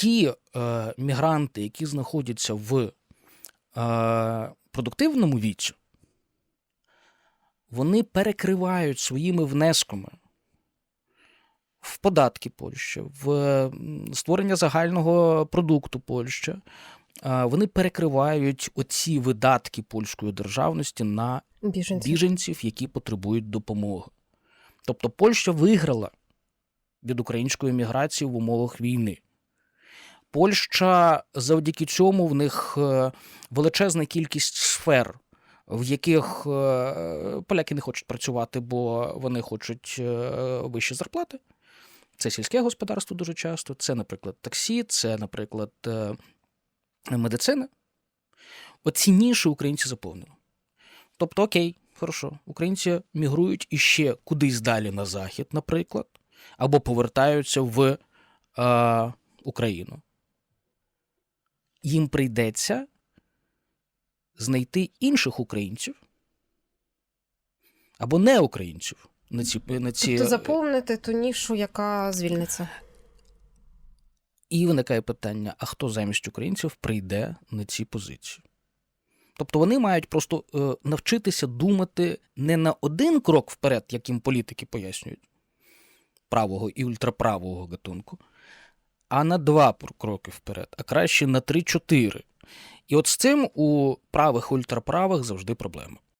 ті е, мігранти, які знаходяться в е, продуктивному віці, вони перекривають своїми внесками в податки Польщі, в створення загального продукту Польщі. е, Вони перекривають оці видатки польської державності на Біженці. біженців, які потребують допомоги. Тобто Польща виграла від української міграції в умовах війни. Польща завдяки цьому в них е, величезна кількість сфер, в яких е, поляки не хочуть працювати, бо вони хочуть е, вищі зарплати. Це сільське господарство дуже часто, це, наприклад, таксі, це, наприклад, медицина. Оці ніші українці заповнили. Тобто, окей, хорошо, українці мігрують іще кудись далі на захід, наприклад, або повертаються в е, Україну. Їм прийдеться знайти інших українців або не українців на ці, на ці Тобто заповнити ту нішу, яка звільниться. І виникає питання: а хто замість українців прийде на ці позиції? Тобто вони мають просто е, навчитися думати не на один крок вперед, як їм політики пояснюють, правого і ультраправого гатунку, а на два кроки вперед, а краще на три-чотири. І от з цим у правих ультраправих завжди проблема.